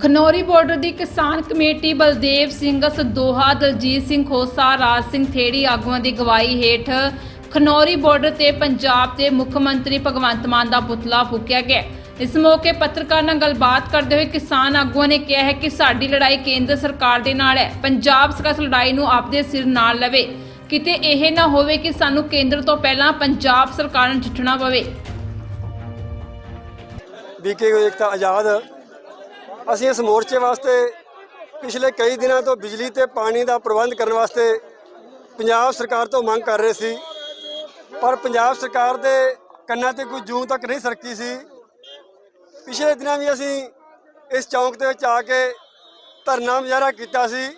Khanauri border ਦੀ ਕਿਸਾਨ committee Baldev Singh, Sadoha, Daljit Singh Khosa, Raj Singh Theri ਆਗੂਆਂ ਦੀ ਗਵਾਹੀ ਹੇਠ ਖਨੌਰੀ ਬਾਰਡਰ ਤੇ ਪੰਜਾਬ ਦੇ ਮੁੱਖ ਮੰਤਰੀ ਭਗਵੰਤ ਮਾਨ ਦਾ ਪੁਤਲਾ ਫੂਕਿਆ ਗਿਆ। ਇਸ ਮੌਕੇ ਪੱਤਰਕਾਰ ਨਾਲ ਗੱਲਬਾਤ ਕਰਦੇ ਹੋਏ ਕਿਸਾਨ ਆਗੂਆਂ ਨੇ ਕਿਹਾ ਹੈ ਕਿ ਸਾਡੀ ਲੜਾਈ ਕੇਂਦਰ ਸਰਕਾਰ ਦੇ ਨਾਲ ਹੈ। ਪੰਜਾਬ ਸਰਕਾਰ ਲੜਾਈ ਨੂੰ ਆਪਦੇ ਸਿਰ ਨਾਲ ਲਵੇ। ਕਿਤੇ ਇਹ ਨਾ ਹੋਵੇ ਕਿ ਸਾਨੂੰ ਕੇਂਦਰ ਤੋਂ ਪਹਿਲਾਂ ਪੰਜਾਬ ਸਰਕਾਰ ਨੂੰ ਜਿੱਠਣਾ ਪਵੇ। ਬੀਕੇ ਏਕਤਾ ਆਜ਼ਾਦ ਅਸੀਂ ਇਸ ਮੋਰਚੇ ਵਾਸਤੇ ਪਿਛਲੇ ਕਈ ਦਿਨਾਂ ਤੋਂ ਬਿਜਲੀ ਤੇ ਪਾਣੀ ਦਾ ਪ੍ਰਬੰਧ ਕਰਨ ਵਾਸਤੇ ਪੰਜਾਬ ਸਰਕਾਰ ਤੋਂ ਮੰਗ ਕਰ ਰਹੇ ਸੀ। ਪਰ ਪੰਜਾਬ ਸਰਕਾਰ ਦੇ ਕੰਨਾਂ ਤੇ ਕੋਈ ਜੂੰ ਤੱਕ ਨਹੀਂ ਸਰਕੀ ਸੀ। ਪਿਛਲੇ ਦਿਨਾਂ ਵੀ ਅਸੀਂ ਇਸ ਚੌਂਕ ਦੇ ਵਿੱਚ ਆ ਕੇ ਧਰਨਾ ਮੁਜ਼ਾਹਰਾ ਕੀਤਾ ਸੀ।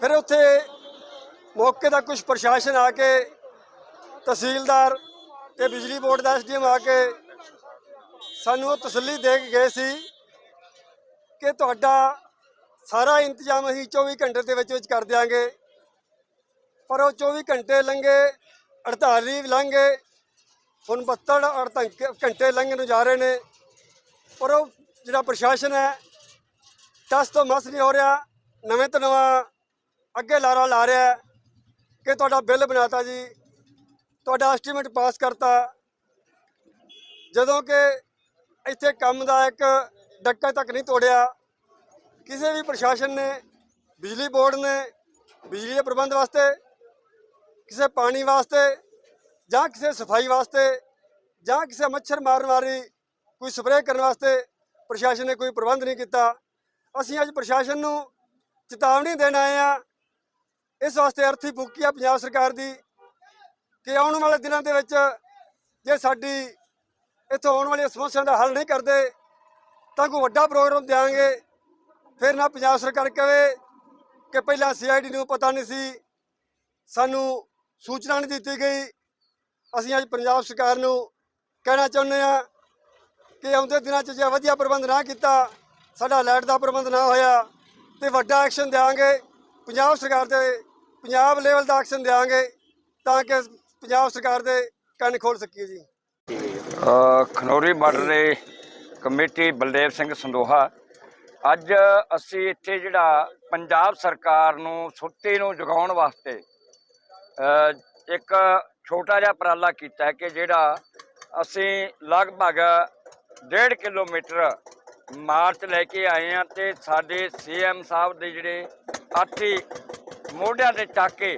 ਫਿਰ ਉੱਥੇ ਮੌਕੇ ਦਾ ਕੁਝ ਪ੍ਰਸ਼ਾਸਨ ਆ ਕੇ, ਤਹਿਸੀਲਦਾਰ ਤੇ ਬਿਜਲੀ ਬੋਰਡ ਦਾ ਐਸਡੀਐਮ ਆ ਕੇ ਸਾਨੂੰ ਉਹ ਤਸੱਲੀ ਦੇ ਕੇ ਗਏ ਸੀ। ਕਿ ਤੁਹਾਡਾ ਸਾਰਾ ਇੰਤਜ਼ਾਮ ਅਸੀਂ 24 ਘੰਟੇ ਦੇ ਵਿੱਚ ਵਿੱਚ ਕਰ ਦਿਆਂਗੇ। ਪਰ ਉਹ 24 ਘੰਟੇ ਲੰਘੇ 48 ਲੰਘੇ, ਹੁਣ 72 ਅੜਤਾਲੀ ਘੰਟੇ ਲੰਘਣ ਨੂੰ ਜਾ ਰਹੇ ਨੇ। ਪਰ ਉਹ ਜਿਹੜਾ ਪ੍ਰਸ਼ਾਸਨ ਹੈ, ਟਸ ਤੋਂ ਮਸ ਨਹੀਂ ਹੋ ਰਿਹਾ, ਨਵੇਂ ਤੋਂ ਨਵਾਂ ਅੱਗੇ ਲਾਰਾ ਲਾ ਰਿਹਾ ਕਿ ਤੁਹਾਡਾ ਬਿੱਲ ਬਣਾਤਾ ਜੀ, ਤੁਹਾਡਾ ਐਸਟੀਮੇਟ ਪਾਸ ਕਰਤਾ। ਜਦੋਂ ਕਿ ਇੱਥੇ ਕੰਮ ਦਾ ਇੱਕ ਡੱਕਾ ਤੱਕ ਨਹੀਂ ਤੋੜਿਆ। ਕਿਸੇ ਵੀ ਪ੍ਰਸ਼ਾਸਨ ਨੇ, ਬਿਜਲੀ ਬੋਰਡ ਨੇ, ਬਿਜਲੀ ਦੇ ਪ੍ਰਬੰਧ ਵਾਸਤੇ, ਕਿਸੇ ਪਾਣੀ ਵਾਸਤੇ ਜਾਂ ਕਿਸੇ ਸਫ਼ਾਈ ਵਾਸਤੇ ਜਾਂ ਕਿਸੇ ਮੱਛਰ ਮਾਰਨ ਵਾਲੀ ਕੋਈ ਸਪਰੇਅ ਕਰਨ ਵਾਸਤੇ ਪ੍ਰਸ਼ਾਸਨ ਨੇ ਕੋਈ ਪ੍ਰਬੰਧ ਨਹੀਂ ਕੀਤਾ। ਅਸੀਂ ਅੱਜ ਪ੍ਰਸ਼ਾਸਨ ਨੂੰ ਚੇਤਾਵਨੀ ਦੇਣ ਆਏ ਆ ਇਸ ਵਾਸਤੇ ਅਰਥੀ ਫੂਕੀ ਆ ਪੰਜਾਬ ਸਰਕਾਰ ਦੀ ਕਿ ਆਉਣ ਵਾਲੇ ਦਿਨਾਂ ਦੇ ਵਿੱਚ ਜੇ ਸਾਡੀ ਇੱਥੋਂ ਆਉਣ ਵਾਲੀਆਂ ਸਮੱਸਿਆਵਾਂ ਦਾ ਹੱਲ ਨਹੀਂ ਕਰਦੇ ਤਾਂ ਕੋਈ ਵੱਡਾ ਪ੍ਰੋਗਰਾਮ ਦਿਆਂਗੇ। ਫਿਰ ਨਾ ਪੰਜਾਬ ਸਰਕਾਰ ਕਹੇ ਕਿ ਪਹਿਲਾਂ ਸੀਆਈਡੀ ਨੂੰ ਪਤਾ ਨਹੀਂ ਸੀ। ਸਾਨੂੰ ਸੂਚਨਾ ਨਹੀਂ ਦਿੱਤੀ ਗਈ। ਅਸੀਂ ਅੱਜ ਪੰਜਾਬ ਸਰਕਾਰ ਨੂੰ ਕਹਿਣਾ ਚਾਹੁੰਦੇ ਆ ਕਿ ਆਉਂਦੇ ਦਿਨਾਂ 'ਚ ਜੇ ਵਧੀਆ ਪ੍ਰਬੰਧ ਨਾ ਕੀਤਾ, ਸਾਡਾ ਲਾਈਟ ਦਾ ਪ੍ਰਬੰਧ ਨਾ ਹੋਇਆ, ਤੇ ਵੱਡਾ ਐਕਸ਼ਨ ਦੇਵਾਂਗੇ ਪੰਜਾਬ ਸਰਕਾਰ ਦੇ, ਪੰਜਾਬ ਲੈਵਲ ਦਾ ਐਕਸ਼ਨ ਦੇਵਾਂਗੇ ਤਾਂ ਕਿ ਪੰਜਾਬ ਸਰਕਾਰ ਦੇ ਕੰਨ ਖੋਲ ਸਕੀਏ ਜੀ। ਖਨੌਰੀ ਬਾਰਡਰ ਦੇ ਕਮੇਟੀ ਬਲਦੇਵ ਸਿੰਘ ਸੰਦੋਹਾ ਅੱਜ ਅਸੀਂ ਇੱਥੇ ਜਿਹੜਾ ਪੰਜਾਬ ਸਰਕਾਰ ਨੂੰ ਸੁੱਤੇ ਨੂੰ ਜਗਾਉਣ ਵਾਸਤੇ ਇੱਕ ਛੋਟਾ ਜਿਹਾ ਉਪਰਾਲਾ ਕੀਤਾ ਕਿ ਜਿਹੜਾ ਅਸੀਂ ਲਗਭਗ 1.5 ਕਿਲੋਮੀਟਰ ਮਾਰਚ ਲੈ ਕੇ ਆਏ ਹਾਂ ਤੇ ਸਾਡੇ ਸੀਐਮ ਸਾਹਿਬ ਦੇ ਜਿਹੜੇ ਆਠੀ ਮੋਢਿਆਂ ਤੇ ਚੱਕ ਕੇ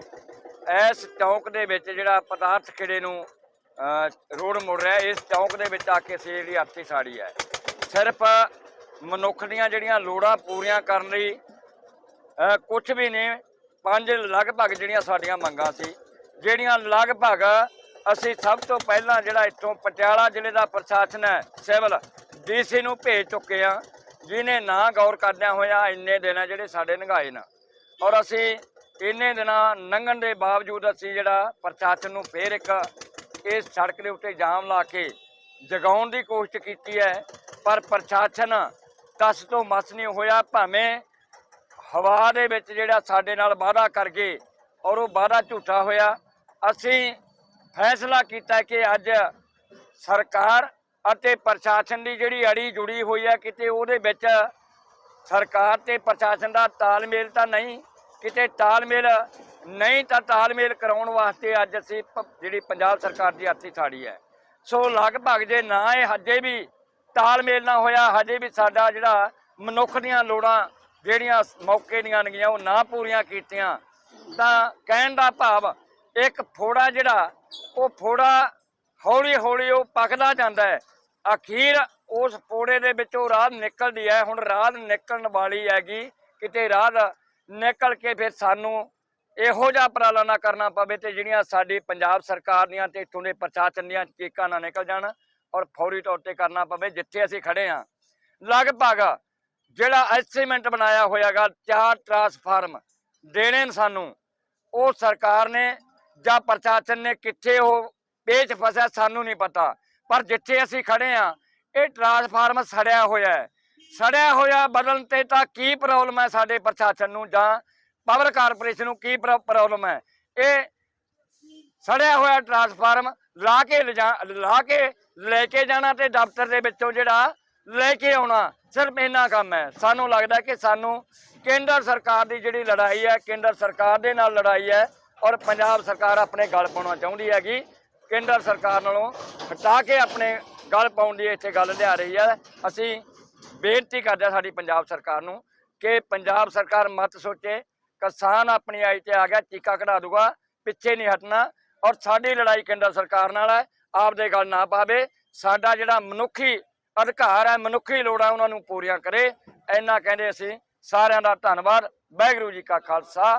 ਇਸ ਚੌਂਕ ਦੇ ਵਿੱਚ ਜਿਹੜਾ ਪਦਾਰਥ ਖੇੜੇ ਨੂੰ ਅ, ਰੋਡ ਮੁੜ ਰਿਹਾ ਇਸ ਚੌਂਕ ਦੇ ਵਿੱਚ ਆ ਕੇ ਅਸੀਂ ਜਿਹੜੀ ਆਰਥੀ ਸਾੜੀ ਹੈ। ਸਿਰਫ ਮਨੁੱਖ ਦੀਆਂ ਜਿਹੜੀਆਂ ਲੋੜਾਂ ਪੂਰੀਆਂ ਕਰਨ ਲਈ ਕੁਝ ਵੀ ਨਹੀਂ, ਪੰਜ ਲਗਭਗ ਜਿਹੜੀਆਂ ਸਾਡੀਆਂ ਮੰਗਾਂ ਸੀ, ਜਿਹੜੀਆਂ ਲਗਭਗ ਅਸੀਂ ਸਭ ਤੋਂ ਪਹਿਲਾਂ ਜਿਹੜਾ ਇੱਥੋਂ ਪਟਿਆਲਾ ਜ਼ਿਲ੍ਹੇ ਦਾ ਪ੍ਰਸ਼ਾਸਨ ਹੈ, ਸਿਵਲ ਡੀਸੀ ਨੂੰ ਭੇਜ ਚੁੱਕੇ ਆ ਜਿਨੇ ਨਾ ਗੌਰ ਕਰਦਿਆਂ ਹੋਇਆ ਇੰਨੇ ਦਿਨ ਜਿਹੜੇ ਸਾਡੇ ਨਿਗਾਏ ਨਾ। ਔਰ ਅਸੀਂ ਇੰਨੇ ਦਿਨਾਂ ਲੰਘਣ ਦੇ ਬਾਵਜੂਦ ਅਸੀਂ ਜਿਹੜਾ ਪ੍ਰਸ਼ਾਸਨ ਨੂੰ ਫੇਰ ਇੱਕ ਇਸ ਸੜਕ ਦੇ ਉੱਤੇ ਜਾਮ ਲਾ ਕੇ ਜਗਾਉਣ ਦੀ ਕੋਸ਼ਿਸ਼ ਕੀਤੀ ਹੈ ਪਰ ਪ੍ਰਸ਼ਾਸਨ ਤਸ ਤੋਂ ਮਸ ਨਹੀਂ ਹੋਇਆ, ਭਾਵੇਂ ਹਵਾ ਦੇ ਵਿੱਚ ਜਿਹੜਾ ਸਾਡੇ ਨਾਲ ਵਾਅਦਾ ਕਰ ਗਏ ਔਰ ਉਹ ਵਾਅਦਾ ਝੂਠਾ ਹੋਇਆ। ਅਸੀਂ ਫੈਸਲਾ ਕੀਤਾ ਕਿ ਅੱਜ ਸਰਕਾਰ ਅਤੇ ਪ੍ਰਸ਼ਾਸਨ ਦੀ ਜਿਹੜੀ ਅੜੀ ਜੁੜੀ ਹੋਈ ਹੈ ਕਿਤੇ ਉਹਦੇ ਵਿੱਚ ਸਰਕਾਰ ਤੇ ਪ੍ਰਸ਼ਾਸਨ ਦਾ ਤਾਲਮੇਲ ਤਾਂ ਨਹੀਂ, ਕਿਤੇ ਤਾਲਮੇਲ ਨਹੀਂ ਤਾਂ ਤਾਲਮੇਲ ਕਰਾਉਣ ਵਾਸਤੇ ਅੱਜ ਅਸੀਂ ਜਿਹੜੀ ਪੰਜਾਬ ਸਰਕਾਰ ਦੀ ਹੱਥੀ ਸਾੜੀ ਹੈ। ਸੋ ਲਗਭਗ ਜੇ ਨਾ ਇਹ ਹਜੇ ਵੀ ਤਾਲਮੇਲ ਨਾ ਹੋਇਆ, ਹਜੇ ਵੀ ਸਾਡਾ ਜਿਹੜਾ ਮਨੁੱਖ ਦੀਆਂ ਲੋੜਾਂ ਜਿਹੜੀਆਂ ਮੌਕੇ ਦੀਆਂ ਨਗੀਆਂ, ਉਹ ਨਾ ਪੂਰੀਆਂ ਕੀਤੀਆਂ। ਤਾਂ ਕਹਿਣ ਦਾ ਭਾਵ, ਇੱਕ ਫੋੜਾ ਜਿਹੜਾ, ਉਹ ਫੋੜਾ ਹੌਲੀ ਹੌਲੀ ਉਹ ਪਕਦਾ ਜਾਂਦਾ ਹੈ। ਅਖੀਰ ਉਸ ਫੋੜੇ ਦੇ ਵਿੱਚੋਂ ਰਾਹ ਨਿਕਲਦੀ ਹੈ। ਹੁਣ ਰਾਹ ਨਿਕਲਣ ਵਾਲੀ ਹੈਗੀ, ਕਿਤੇ ਰਾਹ ਨਿਕਲ ਕੇ ਫਿਰ ਸਾਨੂੰ ਇਹੋ ਜਿਹਾ ਉਪਰਾਲਾ ਨਾ ਕਰਨਾ ਪਵੇ ਤੇ ਜਿਹੜੀਆਂ ਸਾਡੀ ਪੰਜਾਬ ਸਰਕਾਰ ਦੀਆਂ ਤੇ ਇੱਥੋਂ ਦੇ ਪ੍ਰਸ਼ਾਸਨ ਦੀਆਂ ਚੀਕਾਂ ਨਾ ਨਿਕਲ ਜਾਣ। ਔਰ ਫੌਰੀ ਤੌਰ ਤੇ ਕਰਨਾ ਪਵੇ, ਜਿੱਥੇ ਅਸੀਂ ਖੜੇ ਹਾਂ। ਲਗਭਗ ਜਿਹੜਾ ਐਸਟੀਮੇਟ ਬਣਾਇਆ ਹੋਇਆਗਾ, ਚਾਰ ਟਰਾਂਸਫਾਰਮ ਦੇਣੇ ਨੇ ਸਾਨੂੰ। ਉਹ ਸਰਕਾਰ ਨੇ ਜਾਂ ਪ੍ਰਸ਼ਾਸਨ ਨੇ ਕਿੱਥੇ ਉਹ ਪੇਚ ਫਸਿਆ, ਸਾਨੂੰ ਨਹੀਂ ਪਤਾ। ਪਰ ਜਿੱਥੇ ਅਸੀਂ ਖੜੇ ਆ ਇਹ ਟਰਾਂਸਫਾਰਮ ਸੜਿਆ ਹੋਇਆ ਹੈ। ਸੜਿਆ ਹੋਇਆ ਬਦਲਣ ਤੇ ਤਾਂ ਕੀ ਪ੍ਰੋਬਲਮ ਹੈ ਸਾਡੇ ਪ੍ਰਸ਼ਾਸਨ ਨੂੰ ਜਾਂ ਪਾਵਰ ਕਾਰਪੋਰੇਸ਼ਨ ਨੂੰ ਕੀ ਪ੍ਰੋਬਲਮ ਹੈ? ਇਹ ਸੜਿਆ ਹੋਇਆ ਟਰਾਂਸਫਾਰਮ ਲਾ ਕੇ ਲਿਜਾ ਲਾ ਕੇ ਲੈ ਕੇ ਜਾਣਾ ਤੇ ਦਫ਼ਤਰ ਦੇ ਵਿੱਚੋਂ ਜਿਹੜਾ ਲੈ ਕੇ ਆਉਣਾ, ਸਿਰਫ ਇੰਨਾ ਕੰਮ ਹੈ। ਸਾਨੂੰ ਲੱਗਦਾ ਕਿ ਸਾਨੂੰ ਕੇਂਦਰ ਸਰਕਾਰ ਦੀ ਜਿਹੜੀ ਲੜਾਈ ਹੈ, ਕੇਂਦਰ ਸਰਕਾਰ ਦੇ ਨਾਲ ਲੜਾਈ ਹੈ ਔਰ ਪੰਜਾਬ ਸਰਕਾਰ ਆਪਣੇ ਗਲ ਪਾਉਣਾ ਚਾਹੁੰਦੀ ਹੈਗੀ। ਕੇਂਦਰ ਸਰਕਾਰ ਨਾਲੋਂ ਹਟਾ ਕੇ ਆਪਣੇ ਗਲ ਪਾਉਣ ਦੀ ਇੱਥੇ ਗੱਲ ਲਿਆ ਰਹੀ ਹੈ। ਅਸੀਂ ਬੇਨਤੀ ਕਰਦੇ ਹਾਂ ਸਾਡੀ ਪੰਜਾਬ ਸਰਕਾਰ ਨੂੰ ਕਿ ਪੰਜਾਬ ਸਰਕਾਰ ਮਤ ਸੋਚੇ, ਕਿਸਾਨ ਆਪਣੀ ਆਈ ਤੇ ਆ ਗਿਆ, ਟੀਕਾ ਕਢਾ ਦੂਗਾ, ਪਿੱਛੇ ਨਹੀਂ ਹਟਣਾ। ਔਰ ਸਾਡੀ ਲੜਾਈ ਕੇਂਦਰ ਸਰਕਾਰ ਨਾਲ ਹੈ, ਆਪਦੇ ਗੱਲ ਨਾ ਪਾਵੇ। ਸਾਡਾ ਜਿਹੜਾ ਮਨੁੱਖੀ ਅਧਿਕਾਰ ਹੈ, ਮਨੁੱਖੀ ਲੋੜਾਂ ਉਹਨਾਂ ਨੂੰ ਪੂਰੀਆਂ ਕਰੇ। ਇੰਨਾ ਕਹਿੰਦੇ ਅਸੀਂ ਸਾਰਿਆਂ ਦਾ ਧੰਨਵਾਦ। ਵਾਹਿਗੁਰੂ ਜੀ ਕਾ ਖਾਲਸਾ।